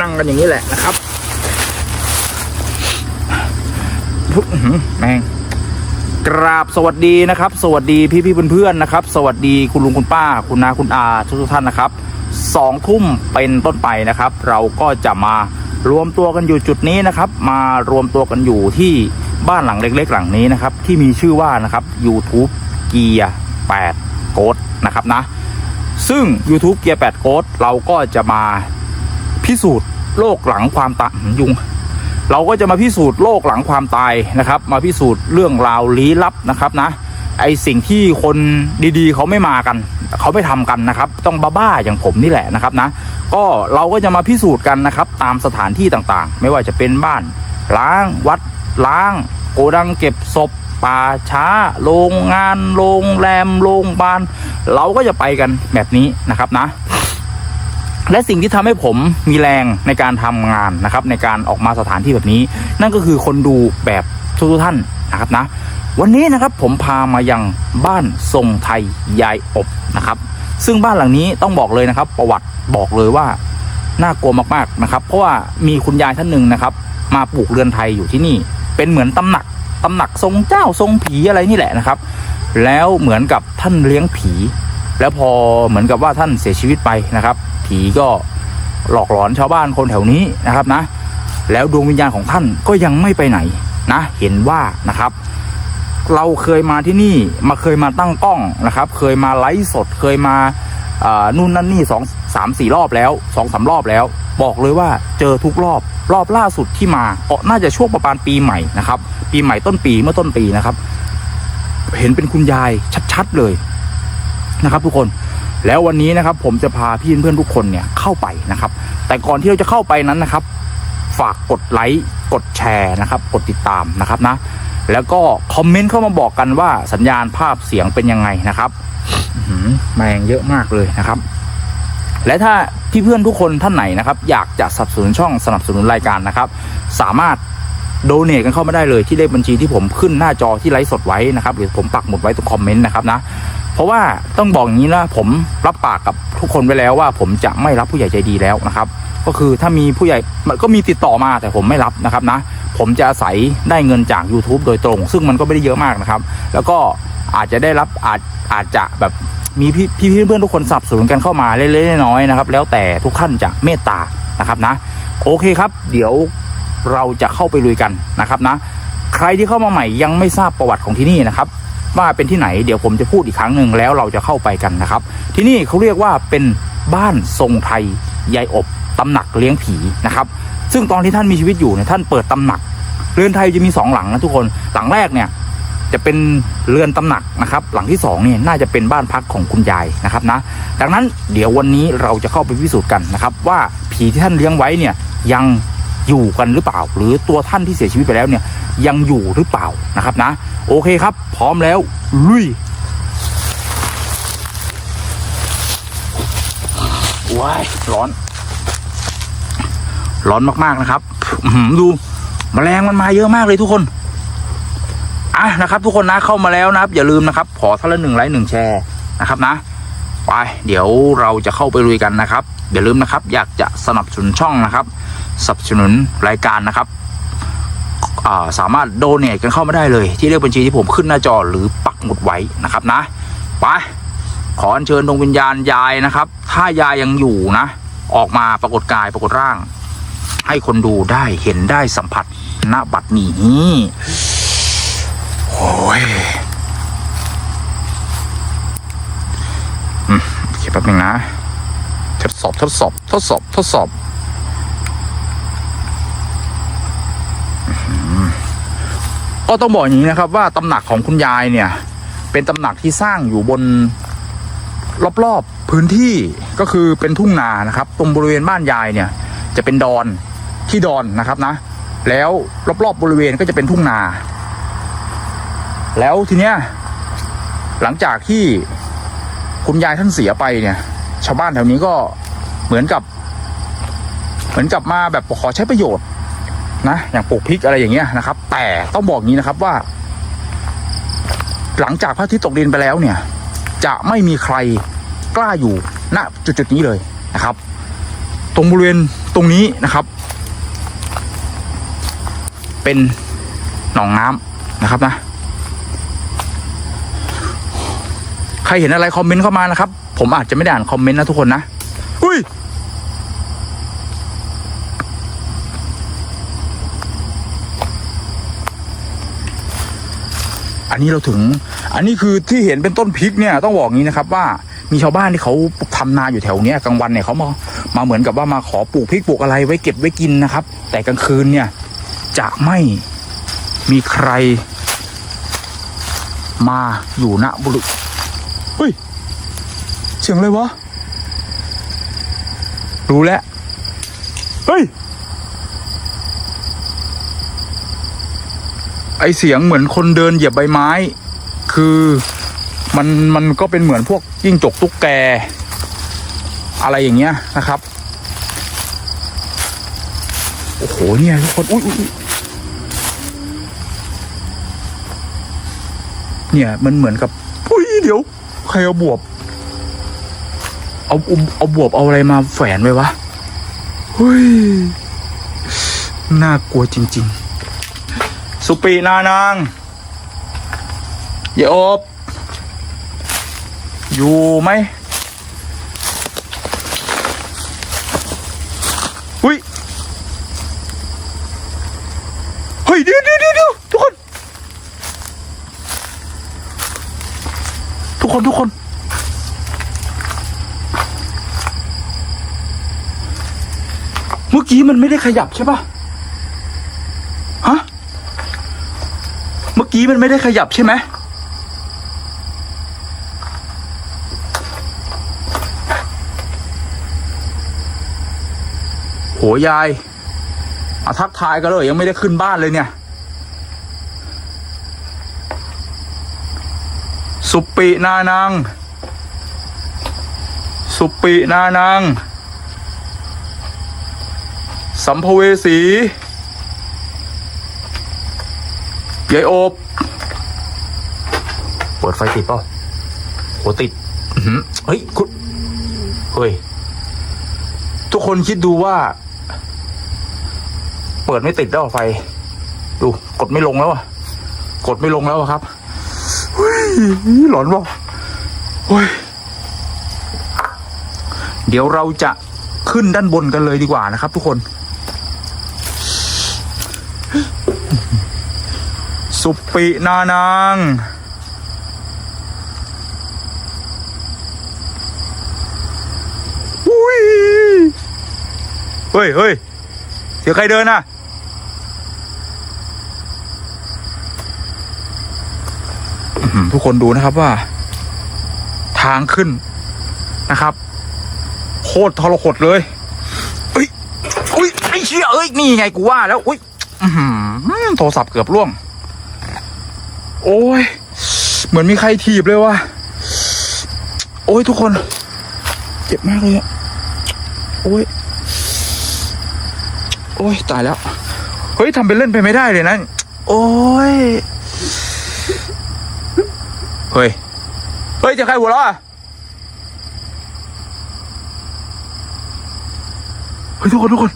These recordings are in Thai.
นั่งกันอย่างนี้แหละนะครับทุกหือแม่งกราบสวัสดีนะครับ สวัสดีพี่พี่ๆเพื่อนๆนะครับ สวัสดีคุณลุงคุณป้า คุณนาคุณอาทุกท่านนะครับสองทุ่มเป็นต้นไปนะครับ เราก็จะมารวมตัวกันอยู่จุดนี้นะครับ มารวมตัวกันอยู่ที่บ้านหลังเล็ก ๆ หลังนี้นะครับ ที่มีชื่อว่านะครับ YouTube เกียร์8โกดนะครับนะ ซึ่ง YouTube เกียร์8โกดเราก็จะมา พิสูจน์โลกหลังความตายยุง เราก็จะมาพิสูจน์โลกหลังความตายนะครับ มาพิสูจน์เรื่องราวลี้ลับนะครับนะ ไอสิ่งที่คนดีๆ เขาไม่มากันเขาไม่ทำกันนะครับ ต้องบ้าๆอย่างผมนี่แหละนะครับนะ ก็เราก็จะมาพิสูจน์กันนะครับ ตามสถานที่ต่างๆ ไม่ว่าจะเป็นบ้านล้างวัดล้าง โกดังเก็บศพป่าช้า โรงงาน โรงแรม โรงพยาบาล เราก็จะไปกันแบบนี้นะครับนะ และสิ่งที่ทำให้ผมมีแรงในการทำงานนะครับ ในการออกมาสถานที่แบบนี้ นั่นก็คือคนดูแบบทุกท่านนะครับนะ วันนี้นะครับผมพามายังบ้านทรงไทยยายอบนะครับ ซึ่งบ้านหลังนี้ต้องบอกเลยนะครับ ประวัติบอกเลยว่าน่ากลัวมากๆนะครับ เพราะว่ามีคุณยายท่านหนึ่งนะครับ มาปลูกเรือนไทยอยู่ที่นี่ เป็นเหมือนตำหนักตำหนักทรงเจ้าทรงผีอะไรนี่แหละนะครับ แล้วเหมือนกับท่านเลี้ยงผี แล้วพอเหมือนกับว่าท่านเสียชีวิตไปนะครับ ผีก็หลอกหลอนชาวบ้านคนแถวนี้นะครับนะ แล้วดวงวิญญาณของท่านก็ยังไม่ไปไหนนะ เห็นว่านะครับ เราเคยมาที่นี่มาเคยมาตั้งกล้องนะครับ เคยมาไลฟ์สดเคยมานู่นนั่นนี่สองสามสี่รอบแล้วสองสามรอบแล้ว บอกเลยว่าเจอทุกรอบรอบล่าสุดที่มาก็น่าจะช่วงประมาณปีใหม่นะครับ ปีใหม่ต้นปีเมื่อต้นปีนะครับ เห็นเป็นคุณยายชัดๆเลย นะครับ ทุกคนแล้ววันนี้นะครับ ผมจะพาพี่เพื่อนทุกคนเนี่ยเข้าไปนะครับ แต่ก่อนที่เราจะเข้าไปนั้นนะครับ ฝากกดไลค์กดแชร์นะครับ กดติดตามนะครับนะ แล้วก็คอมเมนต์เข้ามาบอกกันว่าสัญญาณภาพเสียงเป็นยังไงนะครับแมงเยอะมากเลยนะครับ และถ้าพี่เพื่อนทุกคนท่านไหนนะครับ อยากจะสนับสนุนช่องสนับสนุนรายการนะครับ สามารถโดเน a กันเข้ามาได้เลยที่เลขบัญชีที่ผมขึ้นหน้าจอที่ไลฟ์สดไว้นะครับ หรือผมปักหมุดไว้ตรงคอมเมนต์นะครับนะ เพราะว่าต้องบอกอย่างนี้นะผมรับปากกับทุกคนไว้แล้วว่า ผมจะไม่รับผู้ใหญ่ใจดีแล้วนะครับ ก็คือถ้ามีผู้ใหญ่มันก็มีติดต่อมาแต่ผมไม่รับนะครับนะ ผมจะอาศัยได้เงินจาก YouTube โดยตรง ซึ่งมันก็ไม่ได้เยอะมากนะครับ แล้วก็อาจจะได้รับอาจอาจจะแบบมีพี่พี่เพื่อนทุกคนสนับสนุนกันเข้ามาเล็กๆน้อยๆนะครับ แล้วแต่ทุกท่านจะเมตตานะครับนะ โอเคครับ เดี๋ยวเราจะเข้าไปลุยกันนะครับนะ ใครที่เข้ามาใหม่ยังไม่ทราบประวัติของที่นี่นะครับ ว่าเป็นที่ไหนเดี๋ยวผมจะพูดอีกครั้งหนึ่งแล้วเราจะเข้าไปกันนะครับ ที่นี่เขาเรียกว่าเป็นบ้านทรงไทยยายอบตำหนักเลี้ยงผีนะครับซึ่งตอนที่ท่านมีชีวิตอยู่เนี่ยท่านเปิดตำหนัก เรือนไทยจะมีสองหลังนะทุกคนหลังแรกเนี่ยจะเป็นเรือนตำหนักนะครับ หลังที่สองเนี่ยน่าจะเป็นบ้านพักของคุณยายนะครับนะดังนั้นเดี๋ยววันนี้เราจะเข้าไปพิสูจน์กันนะครับ ว่าผีที่ท่านเลี้ยงไว้เนี่ยยัง อยู่กันหรือเปล่า หรือตัวท่านที่เสียชีวิตไปแล้วเนี่ยยังอยู่หรือเปล่านะครับนะ โอเคครับ พร้อมแล้วลุยว้ายร้อน ร้อนมากๆนะครับอื้อหือดูมแมลงมันมาเยอะมากเลยทุกคนอะนะครับ ทุกคนนะเข้ามาแล้วนะครับ อย่าลืมนะครับ ขอท่านละหนึ่งไลค์หนึ่งแชร์นะครับนะ ไปเดี๋ยวเราจะเข้าไปลุยกันนะครับอย่าลืมนะครับ อยากจะสนับสนุนช่องนะครับสนับสนุนรายการนะครับาสามารถโดเน a กันเข้ามาได้เลย ที่เลขบัญชีที่ผมขึ้นหน้าจอหรือปักหมุดไว้นะครับนะไปขออัญเชิญดวงวิญญาณยายนะครับ ถ้ายายยังอยู่นะ ออกมาปรากฏกายปรากฏร่าง ให้คนดูได้เห็นได้สัมผัสณบัดนี้โอ้ยอืมโอเค แป๊บนึงนะ ทดสอบทดสอบ ทดสอบ ทดสอบก็ต้องบอกอย่างนี้นะครับ ว่าตำหนักของคุณยายเนี่ย เป็นตำหนักที่สร้างอยู่บนรอบๆพื้นที่ก็คือเป็นทุ่งนานะครับ ตรงบริเวณบ้านยายเนี่ย จะเป็นดอนที่ดอนนะครับนะ แล้วรอบๆบริเวณก็จะเป็นทุ่งนา แล้วทีเนี้ยหลังจากที่ คุณยายท่านเสียไปเนี่ย ชาวบ้านแถวนี้ก็เหมือนกับ เหมือนกับมาแบบขอใช้ประโยชน์นะอย่างปลูกพริกอะไรอย่างเงี้ยนะครับ แต่ต้องบอกงี้นะครับว่า หลังจากพระอาทิตย์ตกดินไปแล้วเนี่ย จะไม่มีใครกล้าอยู่ณจุดๆนี้เลยนะครับ ตรงบริเวณตรงนี้นะครับ เป็นหนองน้ำนะครับนะ ใครเห็นอะไรคอมเมนต์เข้ามานะครับ ผมอาจจะไม่ได้อ่านคอมเมนต์นะทุกคนนะอุ้ยอันนี้เราถึง อันนี้คือที่เห็นเป็นต้นพริกเนี่ยต้องบอกงี้นะครับว่ามีชาวบ้านที่เขาทำนาอยู่แถวเนี้ยกลางวันเนี่ยเขามามาเหมือนกับว่ามาขอปลูกพริกปลูกอะไรไว้เก็บไว้กินนะครับ แต่กลางคืนเนี่ยจะไม่มีใครมาอยู่ณบริเฮ้ยเสียงอะไรวะ รู้แล้ว เฮ้ย ไอเสียงเหมือนคนเดินเหยียบใบไม้ คือมันมันก็เป็นเหมือนพวกยิ่งจกตุ๊กแก อะไรอย่างเงี้ยนะครับ โอ้โหเนี่ยทุกคน อุ้ยเนี่ยมันเหมือนกับ อุ้ยเดี๋ยว ใครเอาบวบ เอาเอาเอาบวบเอาอะไรมาแฝนไว้วะเฮ้ยน่ากลัวจริง ๆ สุปีนานางเยาอบ อยู่ไหมอุ้ยเฮ้ยดิวเดี๋ยวเดี๋ยวเดี๋ยวทุกคน ทุกคนทุกคน เมื่ อกี้มันไม่ได้ขยับใช่ปะฮะ เมื่อกี้มันไม่ได้ขยับใช่ไหมโหยายอาทักทายกันเลยยังไม่ได้ขึ้นบ้านเลยเนี่ย สุปินานังสุปินานัง สัมภเวสียายโอบเปิดไฟติดเปล่าโหติดอื้อหือเฮ้ยคุณเฮ้ย ทุกคนคิดดูว่า เปิดไม่ติดแล้วอะไฟ ดู กดไม่ลงแล้วอะกดไม่ลงแล้วอะครับเฮ้ยหลอนว่ะเฮ้ยเดี๋ยวเราจะขึ้นด้านบนกันเลยดีกว่านะครับ ทุกคน สุปปินานางอุ้ยเฮ้ยเฮ้ยเสียใครเดินน่ะทุกคนดูนะครับว่า ทางขึ้นนะครับ โคตรทรหดเลยเอ้ยอุ้ยไอ้เชี่ยเอ้ยนี่ไงกูว่าแล้วอุ้ยโทรศัพท์เกือบร่วง โอ้ย เหมือนมีใครถีบเลยว่ะ โอ้ยทุกคน เจ็บมากเลยอะโอ้ย โอ้ยตายแล้ว เฮ้ยทำเป็นเล่นไปไม่ได้เลยนะ โอ้ย เฮ้ย เฮ้ยจะใครหัวเราะอะเฮ้ยทุกคนทุกคน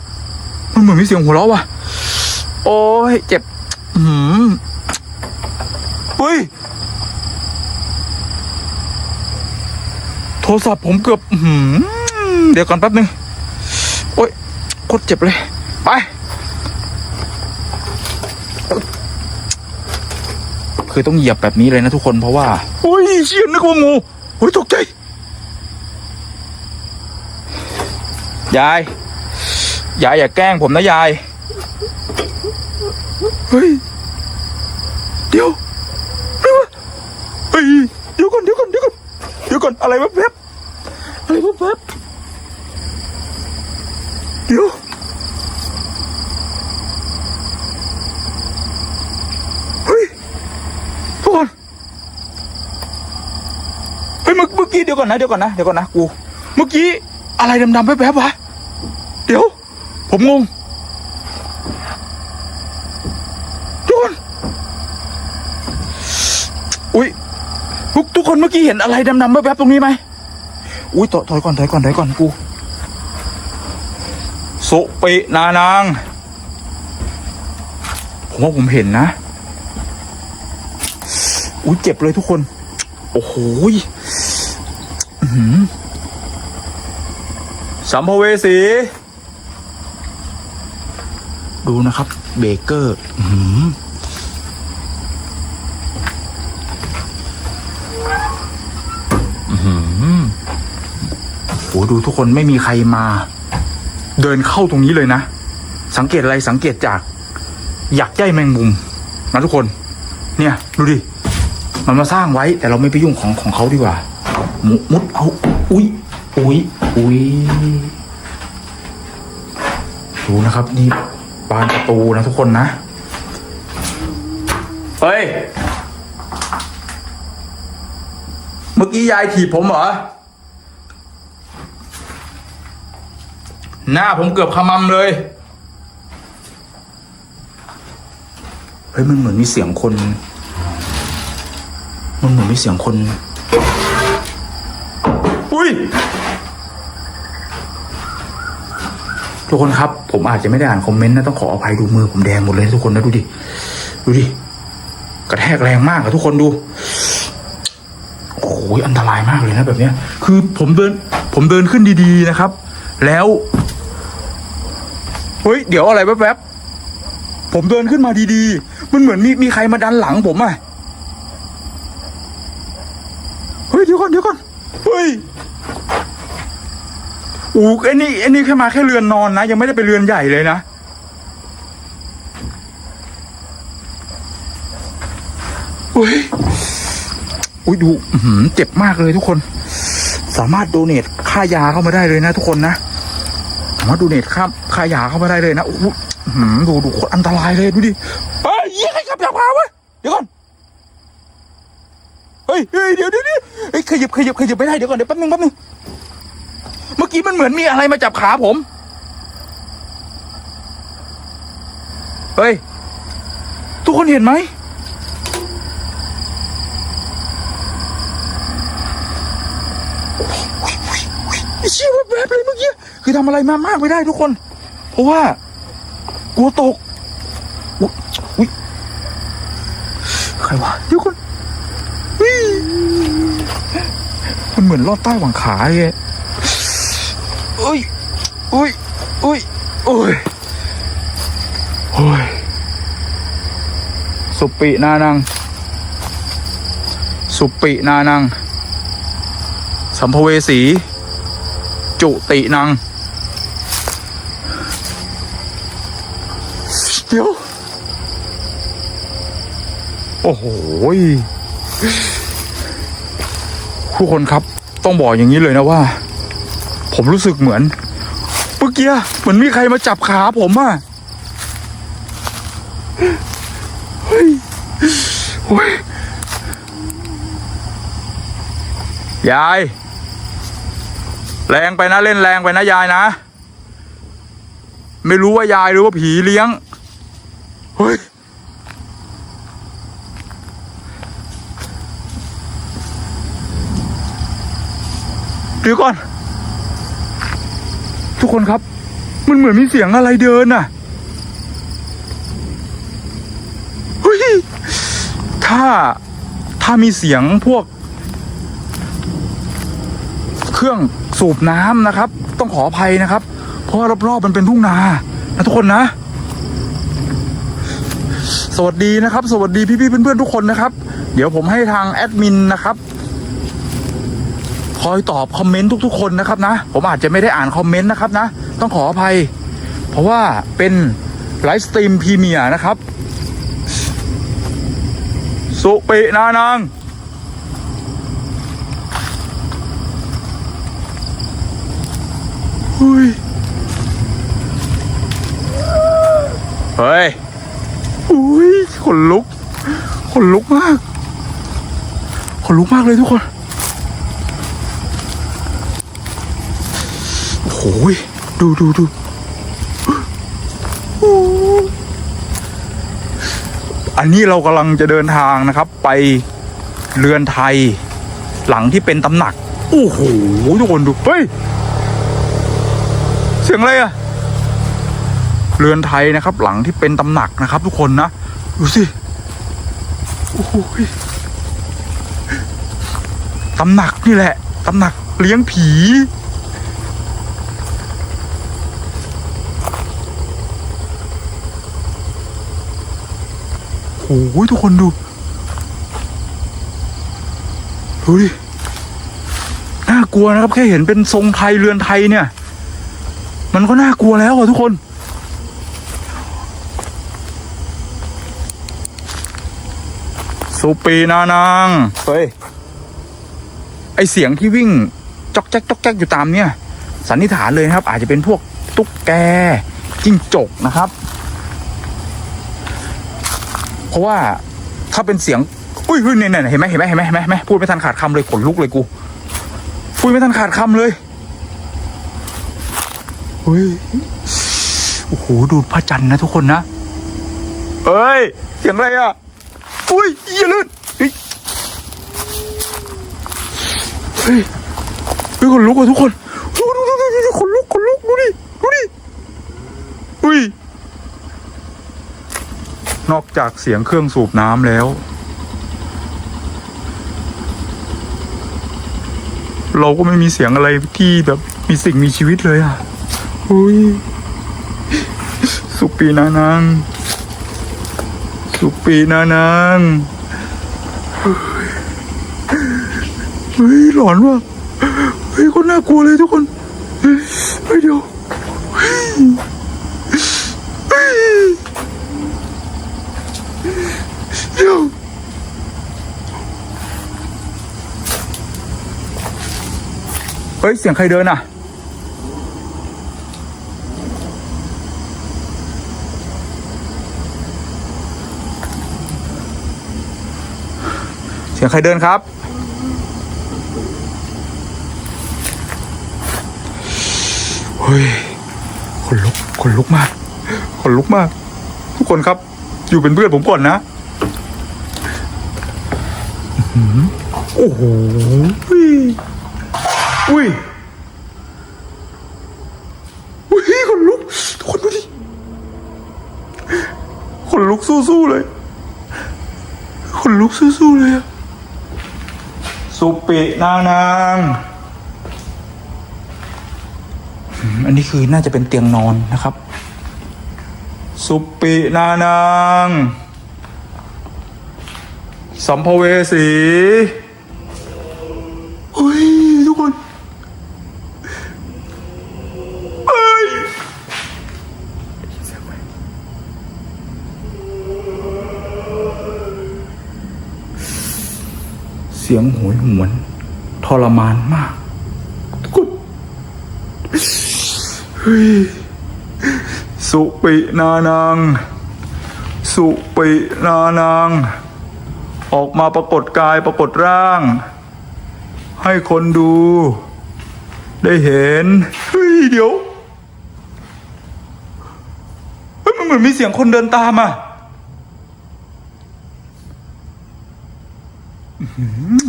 มันเหมือนมีเสียงหัวเราะว่ะ โอ้ย เจ็บ อืม เฮ้ย โทรศัพท์ผมเกือบหือเดี๋ยวก่อนแป๊บนึง โอ้ยโคตรเจ็บเลย ไป คือต้องเหยียบแบบนี้เลยนะทุกคนเพราะว่าโอ้ยเชี่ยนึกว่างูโอ้ยตกใจ ยาย ยายอย่าแกล้งผมนะยาย เฮ้ย เดี๋ยว อนอะไรแป๊บอะไรแป๊บเดี๋ยวเฮ้ยทุกคนเฮ้ยเมื่อเมื่อกี้เดี๋ยวก่อนนะเดี๋ยวก่อนนะเดี๋ยวก่อนนะกูเมื่อกี้อะไรดำๆแป๊บๆวะเดี๋ยว ผมงงทุกคนอุ้ย ทุกทุกคนเมื่อกี้เห็นอะไรดำๆแป๊บๆตรงนี้ไหมอุ้ยถอยถอยก่อนถอยก่อนถอยก่อนกูสุปินานาง ผมว่าผมเห็นนะ อุ้ยเจ็บเลยทุกคน โอ้โหสัมภเวสี ดูนะครับ เบเกอร์ อื้อหืออื้อหือโอ้ ดูทุกคนไม่มีใครมา เดินเข้าตรงนี้เลยนะ สังเกตอะไรสังเกตจาก อยากใยแมงมุมนะทุกคน เนี่ยดูดิ มันมาสร้างไว้ แต่เราไม่ไปยุ่งของของเขาดีกว่า มุมุดเอา อุ้ยอุ้ยอุ้ยดูนะครับ นี่บานประตูนะทุกคนนะ เฮ้ย เมื่อกี้ยายถีบผมเหรอ หน้าผมเกือบขมำเลย เฮ้ยมันเหมือนมีเสียงคน มันเหมือนมีเสียงคน อุ้ย ทุกคนครับ ผมอาจจะไม่ได้อ่านคอมเมนต์นะ ต้องขออภัยดูมือผมแดงหมดเลยนะทุกคนนะดูดิ ดูดิ กระแทกแรงมากอะทุกคนดูโอ้ยอันตรายมากเลยนะแบบเนี้ย คือผมเดิน ผมเดินขึ้นดีๆนะครับ แล้ว เฮ้ย เดี๋ยวอะไรแป๊บๆ ผมเดินขึ้นมาดีๆ มันเหมือนมีมีใครมาดันหลังผมอะเฮ้ย เดี๋ยวก่อนเดี๋ยวก่อน เฮ้ยอูไอ้นี่ไอ้นี่แค่มาแค่เรือนนอนนะ ยังไม่ได้ไปเรือนใหญ่เลยนะ เฮ้ยอุ้ยดูหือเจ็บมากเลยทุกคน สามารถโดเนทค่ายาเข้ามาได้เลยนะทุกคนนะสามารถดูเน็ตข้าม ค่ายาเข้ามาได้เลยนะโอ้โหดูดูโคตรอันตรายเลยดูดิเฮ้ยยี่ใครขับจากพาวะเดี๋ยวก่อนเฮ้ยเฮ้ยเดี๋ยวเดี๋ยวเฮ้ยขยับขยับขยับไม่ได้เดี๋ยวก่อนเดี๋ยวแป๊บนึงแป๊บนึงเมื่อกี้มันเหมือนมีอะไรมาจับขาผม เฮ้ย ทุกคนเห็นไหมเชี่ยแวบเลยเมื่อกี้ คือทำอะไรมามากไม่ได้ทุกคน ราะว่ากลัวตกอุ๊ยใครวะเดี๋ยวก่อนมันเหมือนลอดใต้หวังขาเลยอุ้ยอุ้ยอุ้ยโอ้ยโอ้ยสุปินานัง สุปินานัง สัมภเวสี จุตินัง อ้โหยทุกคนครับต้องบอกอย่างนี้เลยนะว่า ผมรู้สึกเหมือนเมื่อกี้เหมือนมีใครมาจับขาผมอะเฮ้ยโอ้ยยาย แรงไปนะเล่นแรงไปนะยายนะ ไม่รู้ว่ายายหรือว่าผีเลี้ยง เฮ้ย เดี๋ยวก่อน ทุกคนครับ มันเหมือนมีเสียงอะไรเดินน่ะเฮ้ยถ้าถ้ามีเสียงพวก เครื่องสูบน้ำนะครับ ต้องขออภัยนะครับ เพราะว่ารอบๆมันเป็นทุ่งนานะทุกคนนะ สวัสดีนะครับ สวัสดีพี่ๆเพื่อนๆทุกคนนะครับ เดี๋ยวผมให้ทางแอดมินนะครับ คอยตอบคอมเมนต์ทุก ๆ คนนะครับนะ ผมอาจจะไม่ได้อ่านคอมเมนต์นะครับนะ ต้องขออภัย เพราะว่าเป็นไลฟ์สตรีมพรีเมียร์นะครับ สุปินานางเฮ้ยเฮ้ยอุ้ยขนลุก ขนลุกมาก ขนลุกมากเลยทุกคน โอ้โหยดูดูดูอันนี้เรากำลังจะเดินทางนะครับ ไปเรือนไทย หลังที่เป็นตำหนัก โอ้โหทุกคนดูเฮ้ยเสียงอะไรอะเรือนไทยนะครับ หลังที่เป็นตำหนักนะครับ ทุกคนนะดูสิโอ้โหตำหนักนี่แหละตำหนักเลี้ยงผี โอ้โหทุกคนดู ดูดิ น่ากลัวนะครับ แค่เห็นเป็นทรงไทยเรือนไทยเนี่ย มันก็น่ากลัวแล้วอะทุกคนสุปีนานางเฮ้ย ไอเสียงที่วิ่งจอกแจ๊กจอกแจ๊กอยู่ตามเนี่ย สันนิษฐานเลยนะครับ อาจจะเป็นพวกตุ๊กแกจิ้งจกนะครับ เพราะว่าถ้าเป็นเสียง อุ้ยเนี่ยเนี่ยเห็นไหมเห็นไหมเห็นไหมเห็นไหมพูดไม่ทันขาดคำเลยขนลุกเลยกูพูดไม่ทันขาดคำเลยเฮ้ยโอ้โหดูพระจันทร์นะทุกคนนะเอ้ยเสียงอะไรอะอุ้ยอย่าลื่นเฮ้ยเฮ้ยขนลุกอะทุกคนดูดูดูดูขนลุกขนลุกดูดิดูดิอุ้ย นอกจากเสียงเครื่องสูบน้ำแล้ว เราก็ไม่มีเสียงอะไรที่แบบมีสิ่งมีชีวิตเลยอะอุ้ยสุปีนานาง สุปีนานางเฮ้ยหลอนว่ะเฮ้ยคนน่ากลัวเลยทุกคนเฮ้ยเฮ้ยเดี๋ยวเฮ้ยเฮ้ย เดี๋ยวเฮ้ย เสียงใครเดินอะ เสียงใครเดินครับ เฮ้ย คนลุก คนลุกมาก คนลุกมาก ทุกคนครับ อยู่เป็นเพื่อนผมก่อนนะ โอ้โหอุ้ยอุ้ยอุ้ยขนลุกทุกคนดูดิขนลุกสู้ๆเลยขนลุกสู้ๆเลยอะสุปินานางอันนี้คือน่าจะเป็นเตียงนอนนะครับ สุปินานาง สัมภเวสีเฮ้ยทุกคนเฮ้ยเสียงโหยหวนทรมานมากทุกคนเฮ้ยสุปินานังสุปินานัง ออกมาปรากฏกายปรากฏร่าง ให้คนดู ได้เห็น เฮ้ย เดี๋ยวเฮ้ยมันเหมือนมีเสียงคนเดินตามอะ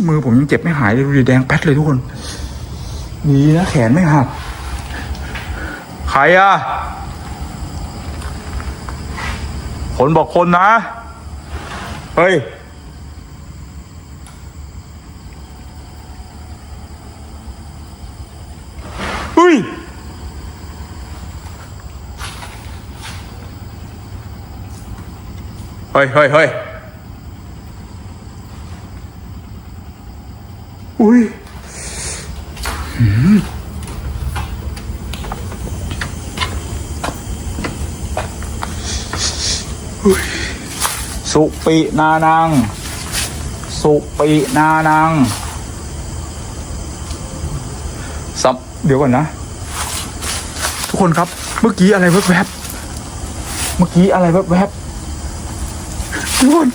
มือผมยังเจ็บไม่หายเลยดูดิแดงแป๊ดเลยทุกคนดีนะแขนไม่หักใครอะ คนบอกคนนะ เฮ้ย เฮ้ยเฮ้ยเฮ้ยอุ้ยหืมอุ้ยสุปินานัง สุปินานังสับเดี๋ยวก่อนนะ ทุกคนครับ เมื่อกี้อะไรแวบๆ เมื่อกี้อะไรแวบๆ ทุกคน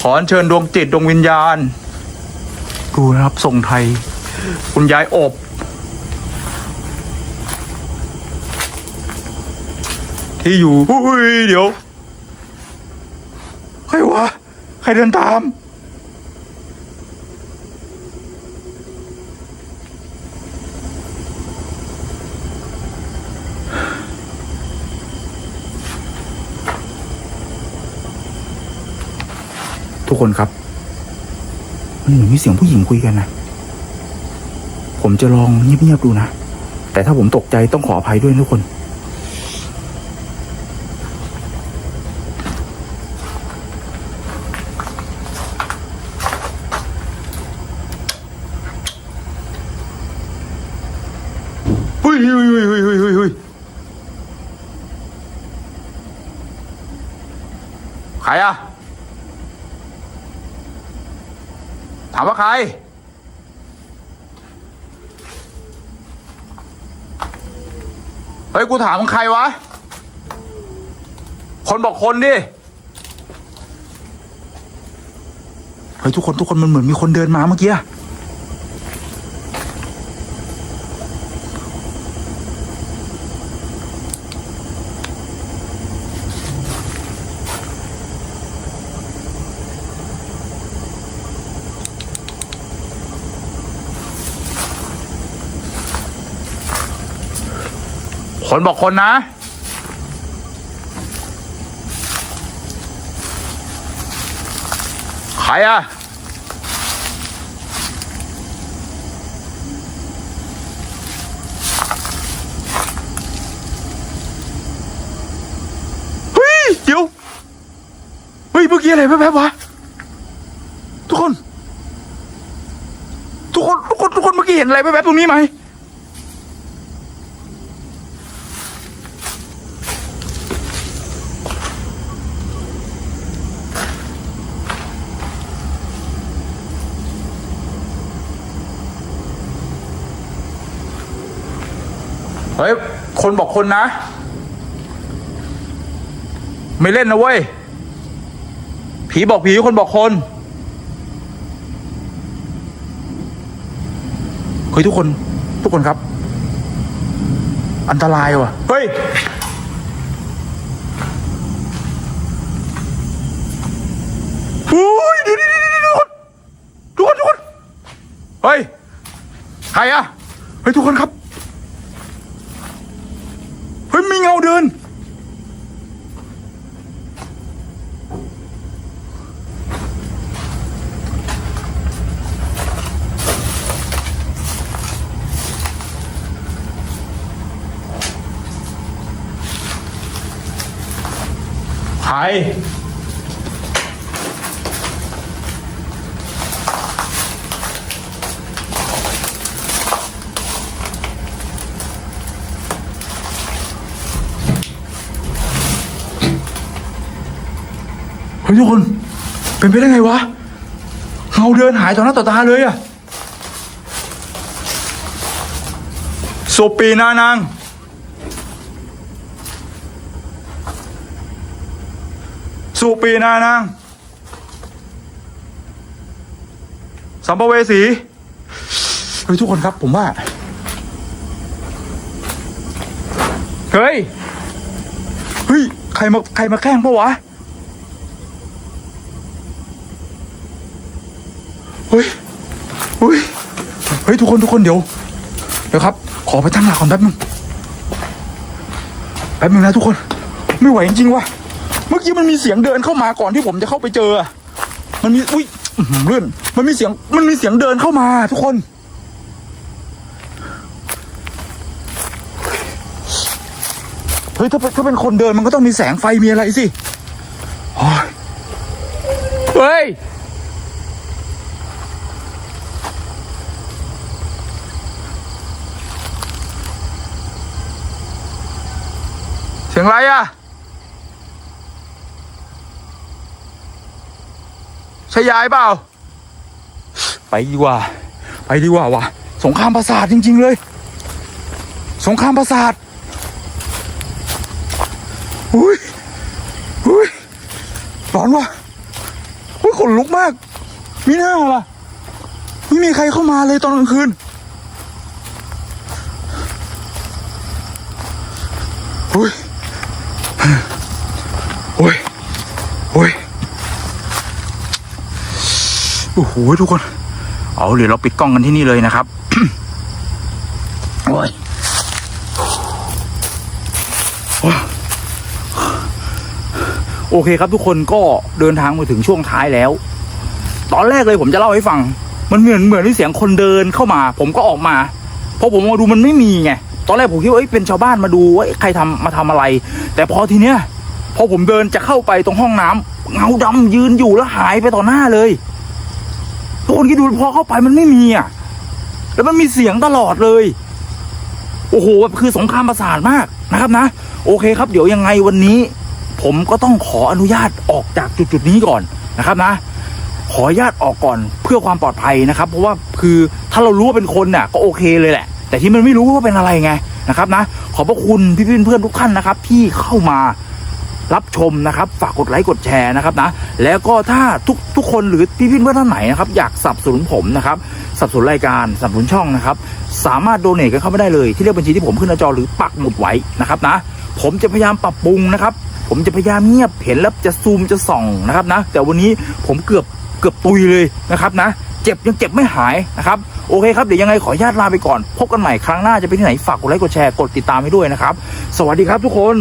ขอเชิญดวงจิตดวงวิญญาณ ดูนะครับทรงไทย คุณยายอบที่อยู่อุ้ยเดี๋ยว ใครวะ ใครเดินตาม ทุกคนครับ มันเหมือนมีเสียงผู้หญิงคุยกันนะผมจะลองเงียบๆดูนะ แต่ถ้าผมตกใจต้องขออภัยด้วยทุกคน เฮ้ยเฮ้ยเฮ้ยเฮ้ยเฮ้ยเฮ้ยใครอะ ถามว่าใคร เฮ้ย กูถามมึงใครวะ คนบอกคนดิ เฮ้ย ทุกคนทุกคนมันเหมือนมีคนเดินมาเมื่อกี้ คนบอกคนนะ ใครอะเฮ้ยเดี๋ยว เฮ้ย เมื่อกี้อะไรแป๊บๆวะ ทุกคน ทุกคน ทุกคน ทุกคน เมื่อกี้เห็นอะไรแป๊บๆตรงนี้ไหม เฮ้ย คนบอกคนนะ ไม่เล่นนะเว้ย ผีบอกผีคนบอกคนเฮ้ยทุกคน ทุกคนครับ อันตรายว่ะ เฮ้ยอุ้ยดี๋ยวเดี๋ยวเดี๋ยวเดี๋ยวทุกคนทุกคนทุกคนเฮ้ย ใครอะเฮ้ยทุกคนครับ มีเงาเดิน ใคร ฮ้ยทุกคน เป็นไปได้ไงวะเงาเดินหายต่อหน้าต่อตาเลยอะสุปีนานาง สุปีนานาง สัมภเวสีเฮ้ยทุกคนครับผมว่า เฮ้ย เฮ้ย ใครมา ใครมาแกล้งปะวะ เฮ้ยเฮ้ย เฮ้ยทุกคนทุกคนเดี๋ยว เดี๋ยวครับ ขอไปตั้งหลักก่อนแป๊บนึงแป๊บนึงนะทุกคน ไม่ไหวจริงๆว่ะเมื่อกี้มันมีเสียงเดินเข้ามาก่อนที่ผมจะเข้าไปเจอ มันมีอุ้ยเลื่อนมันมีเสียงมันมีเสียงเดินเข้ามา ทุกคน เฮ้ยถ้าเป็นถ้าเป็นคนเดินมันก็ต้องมีแสงไฟมีอะไรสิโอ้ยเฮ้ย สียงอะไรอะใช่ยายเปล่า ไปดีกว่า ไปดีกว่าวะสงครามประสาทจริง ๆ เลย สงครามประสาทอุ้ยอุ้ยร้อนวะอุ้ยขนลุกมากมีหน้าล่ะไม่มีใครเข้ามาเลยตอนกลางคืนอุ้ย โอ้ยโอ้ยโอ้โหทุกคน เอาเดี๋ยวเราปิดกล้องกันที่นี่เลยนะครับโอ้ยโอ้ยโอเคครับทุกคนก็เดินทางมาถึงช่วงท้ายแล้ว ตอนแรกเลยผมจะเล่าให้ฟัง มันเหมือนเหมือนมีเสียงคนเดินเข้ามา ผมก็ออกมาพอผมมาดูมันไม่มีไง ตอนแรกผมคิดว่าเอ้ยเป็นชาวบ้านมาดูว่าใครทำมาทำอะไร แต่พอทีเนี้ยพอผมเดินจะเข้าไปตรงห้องน้ำเงาดำยืนอยู่แล้วหายไปต่อหน้าเลยทุกคนคิดดูพอเข้าไปมันไม่มีอะแล้วมันมีเสียงตลอดเลย โอ้โหแบบคือสงครามประสาทมากนะครับนะ โอเคครับ เดี๋ยวยังไงวันนี้ ผมก็ต้องขออนุญาตออกจากจุดจุดๆนี้ก่อนนะครับนะ ขออนุญาตออกก่อนเพื่อความปลอดภัยนะครับ เพราะว่าคือถ้าเรารู้ว่าเป็นคนน่ะก็โอเคเลยแหละ แต่ที่มันไม่รู้ว่าเป็นอะไรไงนะครับนะขอบพระคุณพี่เพื่อนๆทุกท่านนะครับ ที่เข้ามารับชมนะครับ ฝากกดไลค์กดแชร์นะครับนะแล้วก็ถ้าทุกทุกคนหรือพี่พี่เพื่อนท่านไหนนะครับอยากสนับสนุนผมนะครับสนับสนุนรายการสนับสนุนช่องนะครับ สามารถโดเนทกันเข้ามาได้เลย ที่เลขบัญชีที่ผมขึ้นหน้าจอหรือปักหมุดไว้นะครับนะผมจะพยายามปรับปรุงนะครับ ผมจะพยายามเงียบเห็นแล้วจะซูมจะส่องนะครับนะแต่วันนี้ผมเกือบเกือบตุยเลยนะครับนะ จ็บยังเจ็บไม่หายนะครับโอเคครับเดี๋ยวยังไงขออนุญาตลาไปก่อน พบกันใหม่ครั้งหน้าจะไปที่ไหนฝากกดไลค์กดแชร์กดติดตามให้ด้วยนะครับ สวัสดีครับทุกคน